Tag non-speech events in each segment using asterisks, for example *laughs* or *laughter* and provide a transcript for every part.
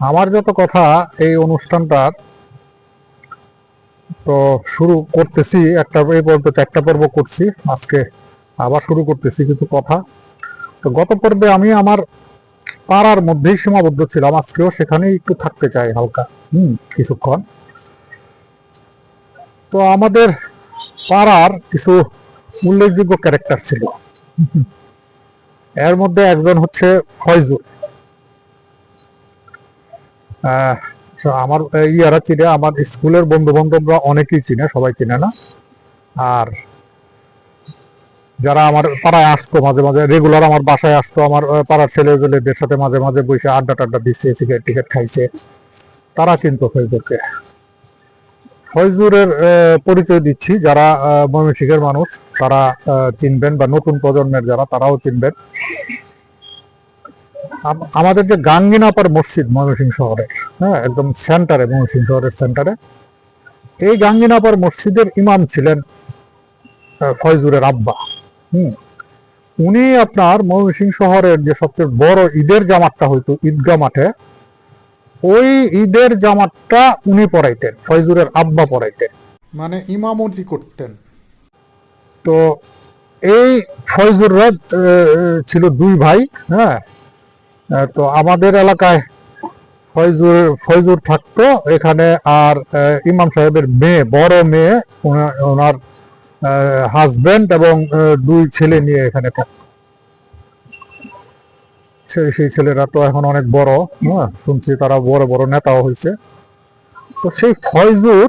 আমার যত কথা এই অনুষ্ঠানটার, তো শুরু করতেছি একটা, এই পর্যন্ত চারটা পর্ব করছি, আজকে আবার শুরু করতেছি কিছু কথা। তো গত পর্বে আমি আমার পাড়ার মধ্যেই সীমাবদ্ধ ছিলাম, আজকেও সেখানেই একটু থাকতে চাই হালকা, হুম, কিছুক্ষণ। তো আমাদের পাড়ার কিছু উল্লেখযোগ্য ক্যারেক্টার ছিল। এর মধ্যে একজন হচ্ছে ফয়জুল। আমার ইয়ারা চিনে আমার স্কুলের বন্ধু বান্ধবরা অনেকেই চিনে সবাই চিনে না। আর যারা আমার পাড়ায় আসতো মাঝে মাঝে রেগুলার আমার বাসায় আসতো আমার পাড়ার ছেলেদের সাথে মাঝে মাঝে বসে আড্ডা টাড্ডা দিচ্ছে সিগারেট টিকেট খাইছে। তারা চিনত ফয়জুরকে ফয়জুরের আহ, পরিচয় দিচ্ছি যারা ময়মনসিংহের মানুষ তারা চিনবেন বা নতুন প্রজন্মের যারা তারাও চিনবেন। আমাদের যে গাঙ্গিনাপার মসজিদ ময়মনসিংহ শহরে হ্যাঁ একদম সেন্টারে ময়মনসিংহ শহরের সেন্টারে এই গাঙ্গিনাপার মসজিদের ইমাম ছিলেন ফয়জুরের আব্বা। হুম। উনি আপনার ময়মনসিংহ শহরের যে সবচেয়ে বড় ঈদের জামাতটা হইতো ঈদগাহ মাঠে ওই ঈদের জামাতটা উনি পড়াইতেন ফয়জুরের আব্বা পড়াইতেন। মানে ইমামতি করতেন। তো এই ফয়জুররা আহ, ছিল দুই ভাই হ্যাঁ তো আমাদের এলাকায় ফয়জুর ফয়জুর থাকতো। এখানে আর ইমাম সাহেবের মেয়ে, বড় মেয়ে, ওনা- ওনার হাজবেন্ড এবং দুই ছেলে নিয়ে এখানে থাকতো সেই সেই ছেলেরা তো এখন অনেক বড় হ্যাঁ শুনছি তারা বড় বড় নেতাও হয়েছে। তো সেই ফয়জুর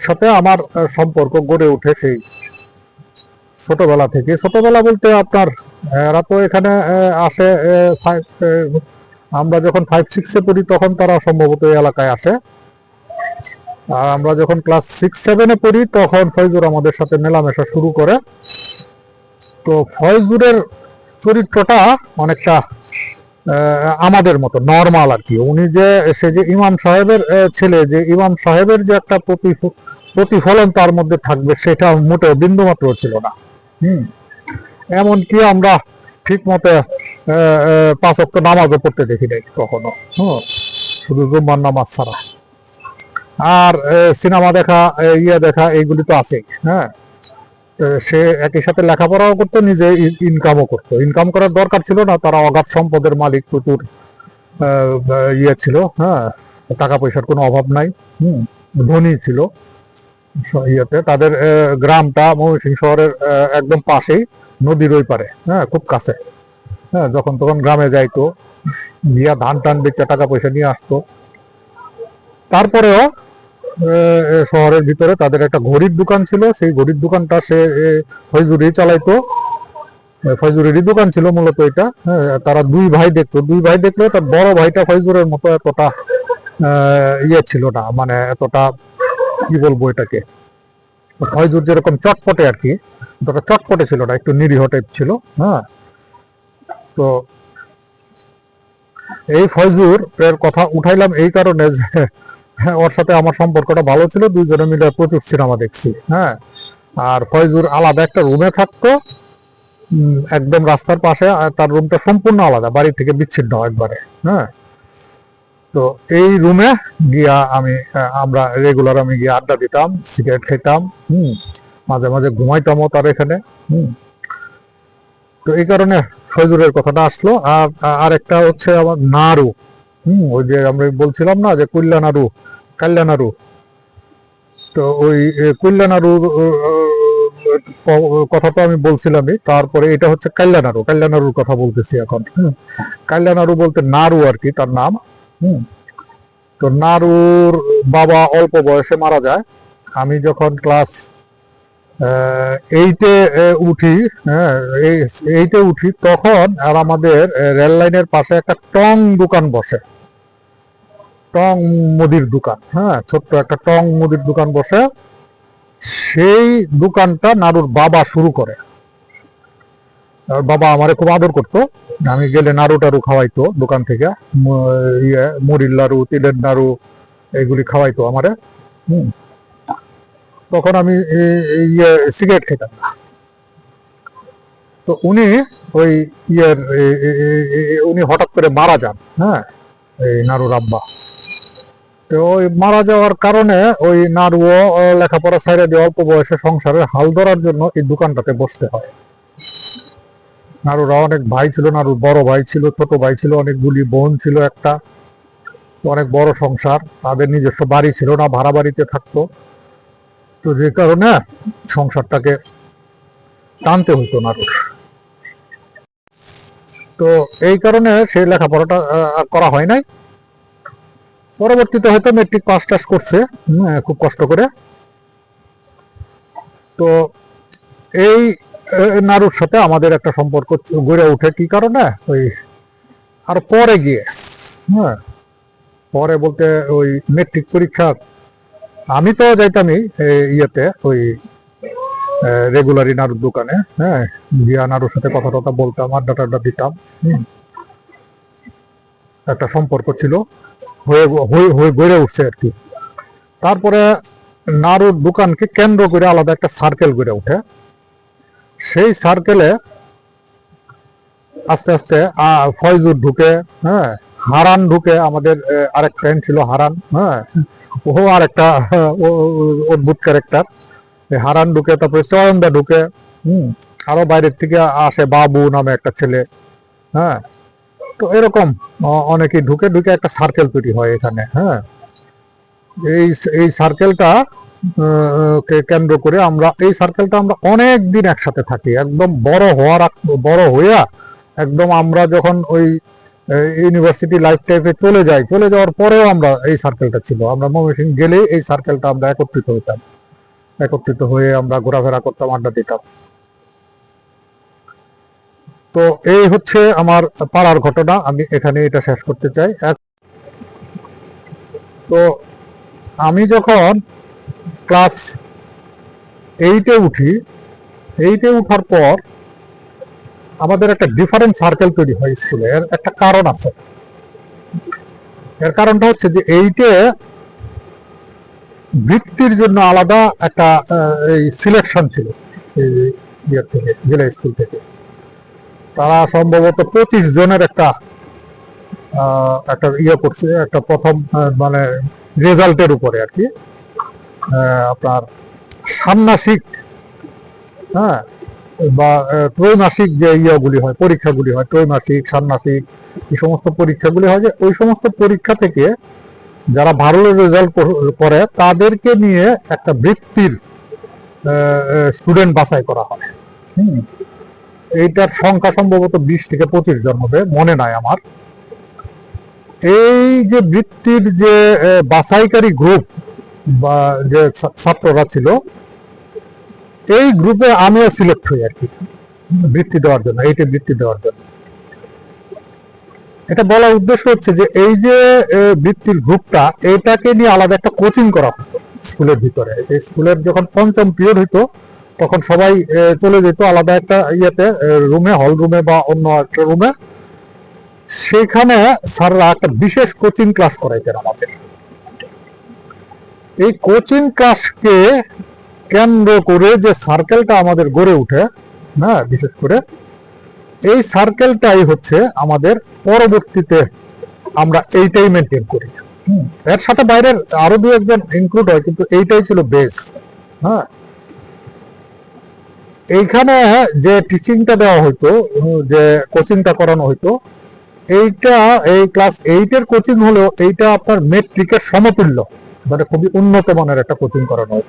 সাথে আমার সম্পর্ক গড়ে ওঠে সেই ছোটবেলা থেকে। ছোটবেলা বলতে আপনার এরা তো এখানে আসে আমরা যখন ফাইভ সিক্সে পড়ি তখন তারা সম্ভবত এই এলাকায় আসে। আর আমরা যখন ক্লাস সিক্স সেভেনে পড়ি তখন ফয়জুর আমাদের সাথে মেলামেশা শুরু করে। তো ফয়জুরের চরিত্রটা অনেকটা আমাদের মতো নর্মাল আর কি। উনি যে, সে যে ইমাম সাহেবের ছেলে, যে ইমাম সাহেবের যে একটা প্রতিফ- প্রতিফলন তার মধ্যে থাকবে সেটা মোটেও বিন্দুমাত্র ছিল না। হুম। এমনকি আমরা ঠিক মতো পাঁচ নামাজও পড়তে দেখি নাই কখনো। শুধু জুম্মার নামাজ ছাড়া। আর সিনেমা দেখা ইয়ে দেখা, এইগুলি তো আছেই হ্যাঁ। সে একই সাথে লেখাপড়াও করতো, নিজে ইনকামও করতো। ইনকাম করার দরকার ছিল না, তারা অগাধ সম্পদের মালিক প্রচুর ইয়ে ছিল হ্যাঁ। টাকা পয়সার কোনো অভাব নাই, হুম। ধনী ছিল। ইয়েতে তাদের গ্রামটা ময়মনসিংহ শহরের একদম পাশেই নদীর ওই পারে হ্যাঁ খুব কাছে। হ্যাঁ যখন তখন গ্রামে যাইতো গিয়া ধান টান বেচে টাকা পয়সা নিয়ে আসতো। তারপরেও শহরের ভিতরে তাদের একটা ঘড়ির দোকান ছিল সেই ঘড়ির দোকানটা সে এ, ফয়জুরি চালাইতো। এ, দোকান ছিল মূলত এটা হ্যাঁ, তারা দুই ভাই দেখতো। দুই ভাই দেখলেও তার বড় ভাইটা ফয়জুরের মতো এতটা ইয়ে ছিল না মানে এতটা কি বলব এটাকে? ফয়জুর যেরকম চটপটে আর কি এতটা চটপটে ছিল না একটু নিরীহ টাইপ ছিল হ্যাঁ? তো এই ফয়জুর এর কথা উঠাইলাম এই কারণে যে হ্যাঁ, ওর সাথে আমার সম্পর্কটা ভালো ছিল দুইজনে মিলে প্রচুর সিনেমা দেখছি হ্যাঁ? আর ফয়জুর আলাদা একটা রুমে থাকতো একদম রাস্তার পাশে তার রুমটা সম্পূর্ণ আলাদা বাড়ি থেকে বিচ্ছিন্ন একবারে হ্যাঁ? তো এই রুমে গিয়া আমি আমরা রেগুলার আমি গিয়ে আড্ডা দিতাম সিগারেট খেতাম হুম মাঝে মাঝে ঘুমাইতামও তার এখানে হুম। তো এই কারণে ফজুরের কথাটা আসলো আর আর একটা হচ্ছে আমার নাড়ু হুম ওই যে আমরা বলছিলাম না যে কল্যা নাড়ু কাল্যা নাড়ু। তো ওই এ, কল্যা নাড়ুর ও, ও, ক- কথা তো আমি বলছিলামই তারপরে এটা হচ্ছে কাল্যা নাড়ু কাল্যা কথা বলতেছি এখন হুম। কাল্যা নাড়ু বলতে নাড়ু আর কি তার নাম। হুম। তো নারুর বাবা অল্প বয়সে মারা যায়। আমি যখন ক্লাস এইটে উঠি হ্যাঁ এই- এইটে উঠি, তখন আর আমাদের রেল লাইনের পাশে একটা টং দোকান বসে। টং মুদির দোকান হ্যাঁ ছোট্ট একটা টং মুদির দোকান বসে। সেই দোকানটা নারুর বাবা শুরু করে। বাবা আমারে খুব আদর করতো। আমি গেলে নাড়ু টাড়ু খাওয়াইতো দোকান থেকে। ইয়ে মুড়ির লাড়ু তিলের নাড়ু এগুলি খাওয়াইতো আমারে। হুম। তখন আমি ইয়ে সিগারেট খেতাম। না তো উনি ওই ইয়ের উনি হঠাৎ করে মারা যান হ্যাঁ এই নারুর আব্বা তো ওই মারা যাওয়ার কারণে ওই আহ, লেখাপড়া ছাইড়ে দিয়ে অল্প বয়সে সংসারের হাল ধরার জন্য এই দোকানটাতে বসতে হয়। নারুরা অনেক ভাই ছিল, নারুর বড় ভাই ছিল, ছোট ভাই ছিল, অনেকগুলি বোন ছিল একটা। অনেক বড় সংসার, তাদের নিজস্ব বাড়ি ছিল না, ভাড়া বাড়িতে থাকতো। তো যে কারণে সংসারটাকে টানতে হতো নারুর। তো এই কারণে সেই লেখাপড়াটা করা হয় নাই। পরবর্তীতে হয়তো মেট্রিক পাস টাস করছে খুব কষ্ট করে। তো এই নারুর সাথে আমাদের একটা সম্পর্ক গড়ে ওঠে কি কারণে ওই, আর পরে গিয়ে হ্যাঁ পরে বলতে ওই মেট্রিক পরীক্ষা, আমি তো যাইতামই ইয়েতে, ওই রেগুলারই নাড়ুর দোকানে হ্যাঁ গিয়া নাড়ুর সাথে কথা টথা বলতাম আড্ডা টাড্ডা দিতাম। একটা সম্পর্ক ছিল, হয়ে, হয়ে- গড়ে উঠছে আর কি তারপরে নাড়ুর দোকানকে কেন্দ্র করে আলাদা একটা সার্কেল গড়ে ওঠে সেই সার্কেলে আস্তে আস্তে ফয়জুর ঢুকে হ্যাঁ হারান ঢুকে, আমাদের আরেক ফ্রেন্ড ছিল হারান হ্যাঁ ও ও- ও- অদ্ভুত ক্যারেক্টার হারান ঢুকে, তারপরে চয়নদা ঢুকে, হুম, আরও বাইরের থেকে আসে বাবু নামে একটা ছেলে হ্যাঁ তো এরকম, অ- অনেকেই ঢুকে ঢুকে একটা সার্কেল তৈরি হয় এখানে হ্যাঁ এই এই সার্কেলটা কে কেন্দ্র করে আমরা এই সার্কেলটা আমরা অনেক দিন একসাথে থাকি। একদম বড় হওয়ার বড় হইয়া একদম আমরা যখন ওই ইউনিভার্সিটি লাইফ টাইপে চলে যাই, চলে যাওয়ার পরেও আমরা এই সার্কেলটা ছিল। আমরা ময়মনসিং গেলে এই সার্কেলটা আমরা একত্রিত হইতাম। একত্রিত হয়ে আমরা ঘোরাফেরা করতাম, আড্ডা দিতাম। তো এই হচ্ছে আমার পাড়ার ঘটনা। আমি এখানে এটা শেষ করতে চাই। তো আমি যখন ক্লাস এইটে উঠি। এইটে উঠার পর আমাদের একটা ডিফারেন্ট সার্কেল তৈরি হয় স্কুলে একটা কারণ আছে। এর কারণটা হচ্ছে যে এইটে বৃত্তির জন্য আলাদা একটা এই সিলেকশন ছিল ইয়ের থেকে, জেলা স্কুল থেকে। তারা সম্ভবত পঁচিশ জনের একটা একটা ইয়ে করছে, একটা প্রথম মানে রেজাল্টের উপরে আর কি। আপনার ষান্মাসিক হ্যাঁ বা ত্রৈমাসিক যে ইয়েগুলি হয়, পরীক্ষাগুলি হয়, ত্রৈমাসিক, ষান্মাসিক, এই সমস্ত পরীক্ষাগুলি হয় যে, ওই সমস্ত পরীক্ষা থেকে যারা ভালো রেজাল্ট করে তাদেরকে নিয়ে একটা বৃত্তির স্টুডেন্ট বাছাই করা হয় হুম। এইটার সংখ্যা সম্ভবত বিশ থেকে পঁচিশ জন হবে, মনে নাই আমার এই যে বৃত্তির যে বাছাইকারী গ্রুপ বা যে ছাত্ররা ছিল, এই গ্রুপে আমিও সিলেক্ট হই আর কি, বৃত্তি দেওয়ার জন্য এইটা বৃত্তি দেওয়ার জন্য। এটা বলার উদ্দেশ্য হচ্ছে যে, এই যে বৃত্তির গ্রুপটা, এটাকে নিয়ে আলাদা একটা কোচিং করা হতো স্কুলের ভিতরে। এই স্কুলের যখন পঞ্চম পিরিয়ড হইতো, তখন সবাই চলে যেত আলাদা একটা ইয়েতে রুমে হল রুমে বা অন্য একটা রুমে সেখানে স্যাররা একটা বিশেষ কোচিং ক্লাস করাইতেন আমাদের। এই কোচিং ক্লাসকে কেন্দ্র করে যে সার্কেলটা আমাদের গড়ে উঠে হ্যাঁ বিশেষ করে, এই সার্কেলটাই হচ্ছে আমাদের পরবর্তীতে আমরা এইটাই মেনটেন করি। এর সাথে বাইরের আরও দু একজন ইনক্লুড হয়, কিন্তু এইটাই ছিল বেস হ্যাঁ এইখানে যে টিচিংটা দেওয়া হইতো, যে কোচিংটা করানো হইতো, এইটা, এই ক্লাস এইটের কোচিং হলো এইটা আপনার মেট্রিকের সমতুল্য মানে খুবই উন্নত মানের একটা কোচিং করানো হয়।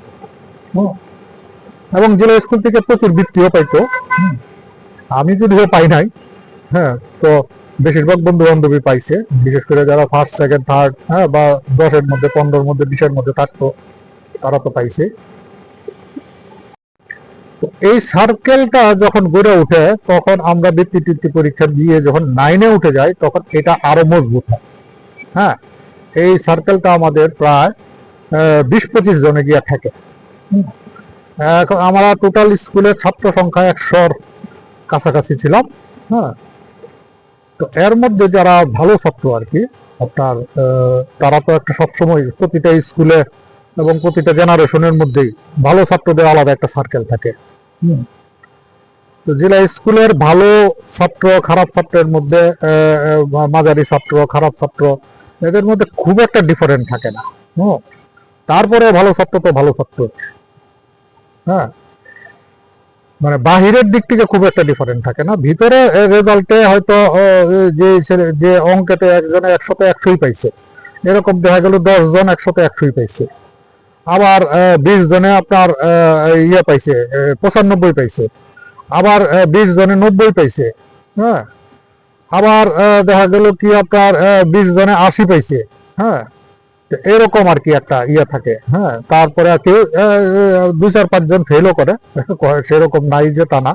এবং জেলা স্কুল থেকে প্রচুর বৃত্তিও পাইতো। আমি যদিও পাই নাই হ্যাঁ তো বেশিরভাগ বন্ধু বান্ধবী পাইছে। বিশেষ করে যারা ফার্স্ট সেকেন্ড থার্ড হ্যাঁ বা দশের মধ্যে, পনেরোর মধ্যে, বিশের মধ্যে থাকতো, তারা তো পাইছে। এই সার্কেলটা যখন গড়ে উঠে তখন আমরা বৃত্তি টিত্তি পরীক্ষা দিয়ে যখন নাইনে উঠে যাই, তখন এটা আরও মজবুত হয়। হ্যাঁ এই সার্কেলটা আমাদের প্রায় বিশ পঁচিশ জনে গিয়ে থাকে। এখন আমরা টোটাল স্কুলের ছাত্র সংখ্যা একশোর কাছাকাছি ছিলাম হ্যাঁ। তো এর মধ্যে যারা ভালো ছাত্র আর কি, আপনার তারা তো একটা সবসময় প্রতিটা স্কুলে এবং প্রতিটা জেনারেশনের মধ্যেই ভালো ছাত্রদের আলাদা একটা সার্কেল থাকে। তো জেলা স্কুলের ভালো ছাত্র, খারাপ ছাত্রের মধ্যে মাঝারি ছাত্র, খারাপ ছাত্র এদের মধ্যে খুব একটা ডিফারেন্ট থাকে না। হুম? তারপরে ভালো ছাত্র তো ভালো ছাত্র হ্যাঁ? মানে বাহিরের দিক থেকে খুব একটা ডিফারেন্ট থাকে না। ভিতরে রেজাল্টে হয়তো যে ছেলে- যে অঙ্কেতে একজনে একশোতে একশোই পাইছে। এরকম দেখা গেল দশ জন একশোতে একশোই পাইছে। আবার বিশ জনে আপনার ইয়ে পাইছে পঁচানব্বই পাইছে। আবার বিশ জনে নব্বই পাইছে। হ্যাঁ? আবার দেখা গেল কি আপনার বিশ জনে আশি পাইছে হ্যাঁ? এরকম আর কি একটা ইয়ে থাকে হ্যাঁ? তারপরে কেউ দুই চার পাঁচজন ফেলও করে, *laughs* সেরকম নাই যে তা না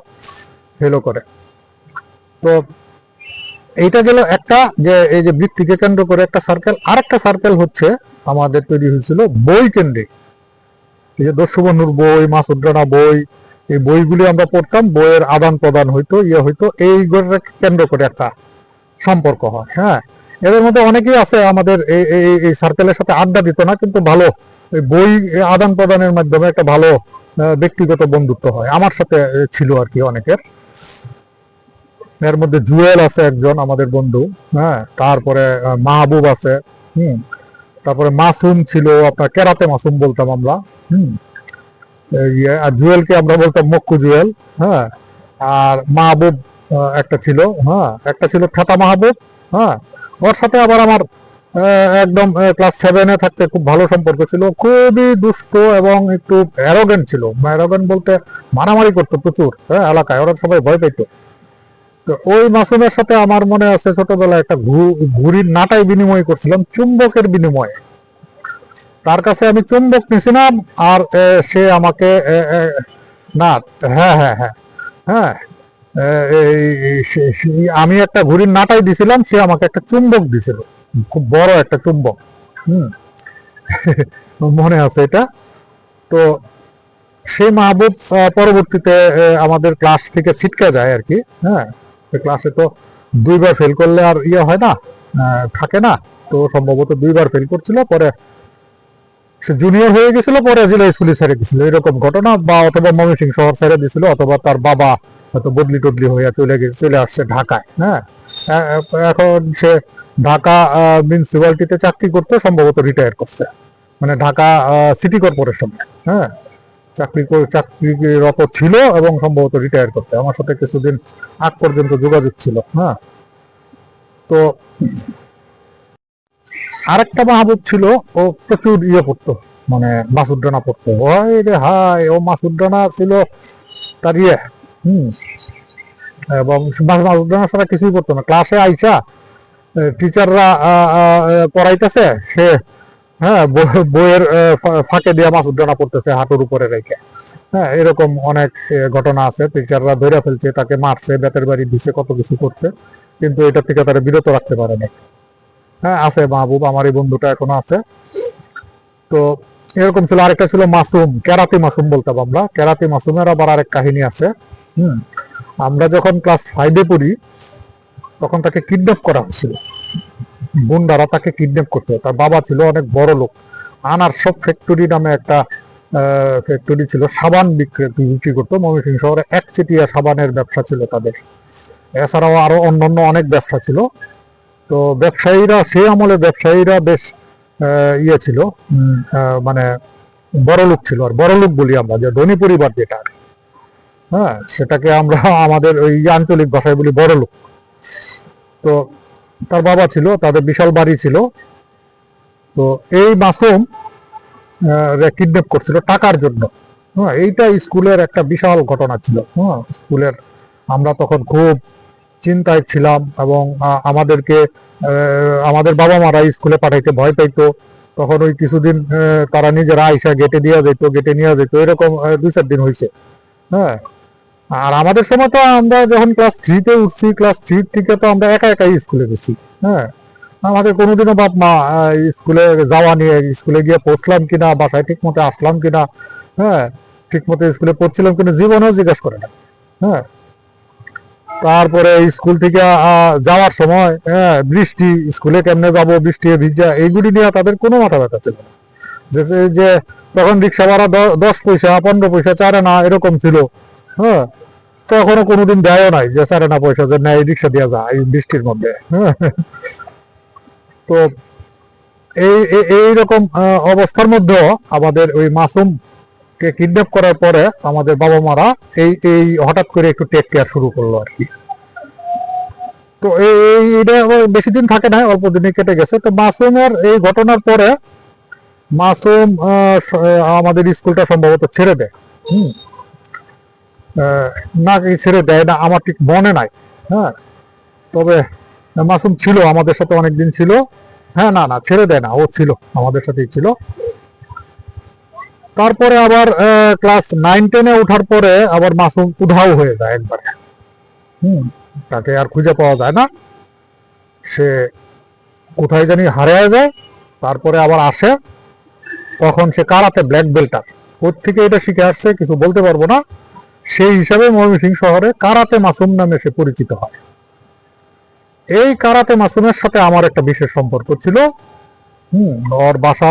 ফেলও করে। তো এইটা গেল একটা, যে এই যে বৃত্তিকে কেন্দ্র করে একটা সার্কেল আর একটা সার্কেল হচ্ছে আমাদের তৈরি হয়েছিল বই কেন্দ্রিক। এই যে দস্যুবন্ধুর বই, মাসুদ রানা বই এই বইগুলি আমরা পড়তাম, বইয়ের আদান প্রদান হইতো ইয়ে হইতো এইগুলোকে কেন্দ্র করে একটা সম্পর্ক হয় হ্যাঁ। এদের মধ্যে অনেকেই আছে আমাদের এই, এই- এই সার্কেলের সাথে আড্ডা দিত না, কিন্তু ভালো বই আদান প্রদানের মাধ্যমে একটা ভালো ব্যক্তিগত বন্ধুত্ব হয়। আমার সাথে ছিল আর কি অনেকের। এর মধ্যে জুয়েল আছে একজন, আমাদের বন্ধু হ্যাঁ। তারপরে মাহবুব আছে, হুম। তারপরে মাসুম ছিল, আপনার কেরাতে মাসুম বলতাম আমরা, হুম। এই আর জুয়েলকে আমরা বলতাম মক্কু জুয়েল হ্যাঁ? আর মাহবুব একটা ছিল হ্যাঁ? একটা ছিল ঠাতা মাহবুব হ্যাঁ? ওর সাথে আবার আমার একদম ক্লাস সেভেনে থাকতে খুব ভালো সম্পর্ক ছিল, খুবই দুষ্ট এবং একটু অ্যারোগেন্ট ছিল। অ্যারোগেন্ট বলতে মারামারি করতো প্রচুর হ্যাঁ এলাকায়, ওরা সবাই ভয় পেত। তো ওই মাসুমের সাথে আমার মনে আছে ছোটবেলায় একটা ঘুড়ির নাটাই বিনিময় করছিলাম, চুম্বকের বিনিময়ে। তার কাছে আমি চুম্বক নিয়েছিলাম আর সে আমাকে না হ্যাঁ হ্যাঁ হ্যাঁ হ্যাঁ এই- সে- সে- আমি একটা ঘুড়ির নাটাই দিছিলাম, সে আমাকে একটা চুম্বক দিছিল। খুব বড় একটা চুম্বক, হুম। *laughs* মনে আছে এটা? তো সেই মাহবুব পরবর্তীতে আমাদের ক্লাস থেকে ছিটকে যায় আর কি হ্যাঁ। ক্লাসে তো দুইবার ফেল করলে আর ইয়ে হয় না থাকে না। তো সম্ভবত দুইবার ফেল করছিল, পরে সে জুনিয়র হয়ে গেছিল, পরে জেলা স্কুলে ছেড়ে দিছিল। এরকম ঘটনা বা অথবা ময়মনসিং শহর ছেড়ে দিছিল, অথবা তার বাবা হয়তো বদলি টদলি হয়ে চলে গেছে, চলে আসছে ঢাকায় হ্যাঁ? এখন সে ঢাকা মিউনিসিপ্যালিটিতে চাকরি করতে সম্ভবত রিটায়ার করছে। মানে ঢাকা সিটি কর্পোরেশন হ্যাঁ? চাকরি করে- চাকরিরত ছিল এবং সম্ভবত রিটায়ার করছে। আমার সাথে কিছুদিন আগ পর্যন্ত যোগাযোগ ছিল হ্যাঁ? তো আরেকটা মাহবুব ছিল, ও প্রচুর ইয়ে পড়তো মানে মাসুদ রানা পড়তো। ওই রে হাই ও মাসুদ রানা ছিল তার ইয়ে হম। এবং মা- মাসুদ রানা ছাড়া কিছুই পড়তো না। ক্লাসে আইসা টিচাররা পড়াইতেছে, সে হ্যাঁ বইয়ের ফাঁকে দিয়ে মাসুদ রানা পড়তেছে হাঁটুর উপরে রেখে। হ্যাঁ এরকম অনেক ঘটনা আছে। টিচাররা ধরে ফেলছে, তাকে মারছে, বেতের বাড়ি দিছে, কত কিছু করছে। কিন্তু এটা থেকে তারা বিরত রাখতে পারে না। হ্যাঁ আছে মাহবুব, আমার এই বন্ধুটা এখনও আছে। তো এরকম ছিল। আরেকটা ছিল মাসুম, কেরাতি মাসুম বলতাম আমরা। কেরাতি মাসুমের আবার আরেক কাহিনী আছে। হুম, আমরা যখন ক্লাস ফাইভে পড়ি, তখন তাকে কিডন্যাপ করা হয়েছিল। গুন্ডারা তাকে কিডন্যাপ করতে তার বাবা ছিল অনেক বড় লোক। আনার সব ফ্যাক্টরি নামে একটা ফ্যাক্টরি ছিল। সাবান বিক্রি বিক্রি করতো। ময়মনসিংহ শহরে একচেটিয়া সাবানের ব্যবসা ছিল তাদের। এছাড়াও আরও অন্যান্য অনেক ব্যবসা ছিল। তো ব্যবসায়ীরা সেই আমলে ব্যবসায়ীরা বেশ ইয়ে ছিল মানে বড় লোক ছিল, আর বড় লোক বলি আমরা, যে ধনী পরিবার যেটা হ্যাঁ সেটাকে আমরা *laughs* আমাদের ওই আঞ্চলিক ভাষায় বলি বড় লোক। তো তার বাবা ছিল, তাদের বিশাল বাড়ি ছিল। তো এই মাসুম কিডন্যাপ করছিল টাকার জন্য। হ্যাঁ এইটা স্কুলের একটা বিশাল ঘটনা ছিল। হ্যাঁ স্কুলের, আমরা তখন খুব চিন্তায় ছিলাম এবং আমাদেরকে আমাদের বাবা মারা স্কুলে পাঠাইতে ভয় পাইতো। তখন ওই কিছুদিন তারা নিজেরা আইসা গেটে দিয়ে যেত গেটে নিয়ে যেত এরকম দুই চার দিন হয়েছে হ্যাঁ? আর আমাদের সময় তো আমরা যখন ক্লাস থ্রিতে উঠছি, ক্লাস থ্রি থেকে তো আমরা একা একাই স্কুলে গেছি। হ্যাঁ? আমাদের কোনোদিনও বাপ মা স্কুলে যাওয়া নিয়ে, স্কুলে গিয়ে পৌঁছলাম কিনা, বাসায় ঠিক মতো আসলাম কিনা হ্যাঁ? ঠিক মতো স্কুলে পড়ছিলাম কিনা, জীবনেও জিজ্ঞেস করে না। হ্যাঁ? তারপরে স্কুল থেকে যাওয়ার সময় হ্যাঁ বৃষ্টি, স্কুলে কেমনে যাব, বৃষ্টি, ভিজা, এইগুলি নিয়ে তাদের কোনো মাথা ব্যথা ছিল না যে, যে- যে তখন রিক্সা ভাড়া দশ পয়সা, পনেরো পয়সা, চারে না, এরকম ছিল হ্যাঁ তখনও কোনোদিন দেয়ও নাই যে, চারে না পয়সা, যে, নেয়, রিক্সা দিয়ে যায় এই বৃষ্টির মধ্যে হ্যাঁ। তো এই, এই- এইরকম অবস্থার মধ্যেও আমাদের ওই মাসুমকে কিডন্যাপ করার পরে আমাদের বাবা মারা এই এই হঠাৎ করে একটু টেক কেয়ার শুরু করল আর কি। তো এই এটা বেশি দিন থাকে না, অল্প দিনে কেটে গেছে। তো মাসুমের এই ঘটনার পরে মাসুম আমাদের স্কুলটা সম্ভবত ছেড়ে দেয়। হুম। না ছেড়ে দেয় না, আমার ঠিক মনে নাই। হ্যাঁ। তবে মাসুম ছিল, আমাদের সাথে অনেকদিন ছিল। হ্যাঁ না না, ছেড়ে দেয় না, ও ছিল, আমাদের সাথেই ছিল। তারপরে আবার ক্লাস নাইন টেনে ওঠার পরে আবার মাসুম উধাও হয়ে যায় একবারে। হুম, তাকে আর খুঁজে পাওয়া যায় না। সে কোথায় জানি হারিয়ে যায়, তারপরে আবার আসে। তখন সে কারাতে ব্ল্যাক বেল্টার থেকে এটা শিখে আসছে কিছু বলতে পারব না। সেই হিসাবে ময়মনসিংহ শহরে কারাতে মাসুম নামে সে পরিচিত হয়। এই কারাতে মাসুমের সাথে আমার একটা বিশেষ সম্পর্ক ছিল। হুম, ওর বাসা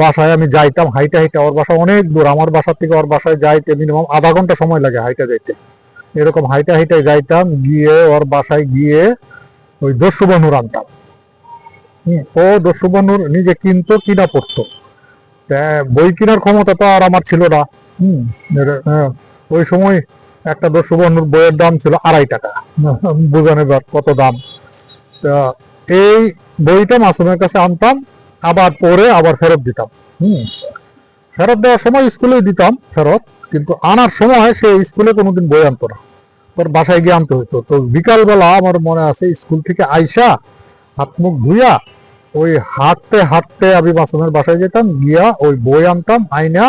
বাসায় আমি যাইতাম হাইটে হাইটে। ওর বাসা অনেক দূর আমার বাসা থেকে ওর বাসায় যাইতে মিনিমাম আধা ঘণ্টা সময় লাগে হাইটে যাইতে। এরকম হাইটে হাইটে যাইতাম গিয়ে ওর বাসায় গিয়ে ওই দস্যুবানুর আনতাম। হুম, ও দস্যুবানুর নিজে কিনতো কিনা পড়তো। বই কেনার ক্ষমতা তো আর আমার ছিল না। হুম হ্যাঁ, ওই সময় একটা দস্যুবানুর বইয়ের দাম ছিল আড়াই টাকা। বুঝান কত দাম। এই বইটা মাসুমের কাছে আনতাম আবার পরে আবার ফেরত দিতাম। হুম। ফেরত দেওয়ার সময় স্কুলে দিতাম ফেরত, কিন্তু আনার সময় সে স্কুলে কোনোদিন বই আনতো না। তোর বাসায় গিয়ে আনতে হতো তো বিকালবেলা আমার মনে আছে, স্কুল থেকে আইসা হাত মুখ ধুইয়া ওই হাঁটতে হাঁটতে আমি মাসুমের বাসায় যেতাম, গিয়া ওই বই আনতাম, আইনা,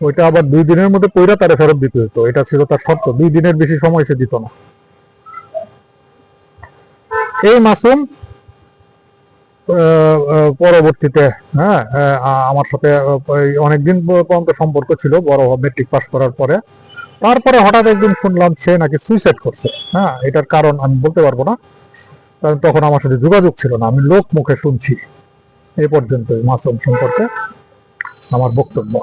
ওইটা আবার দুই দিনের মধ্যে পইরা তারে ফেরত দিতে হতো এটা ছিল তার শর্ত, দুই দিনের বেশি সময় সে দিত না। এই মাসুম পরবর্তীতে হ্যাঁ আমার সাথে অনেকদিন পর্যন্ত সম্পর্ক ছিল, বড় মেট্রিক পাস করার পরে। তারপরে হঠাৎ একদিন শুনলাম সে নাকি সুইসাইড করছে হ্যাঁ এটার কারণ আমি বলতে পারব না। কারণ তখন আমার সাথে যোগাযোগ ছিল না, আমি লোক মুখে শুনছি। এ পর্যন্ত মাসুম সম্পর্কে আমার বক্তব্য।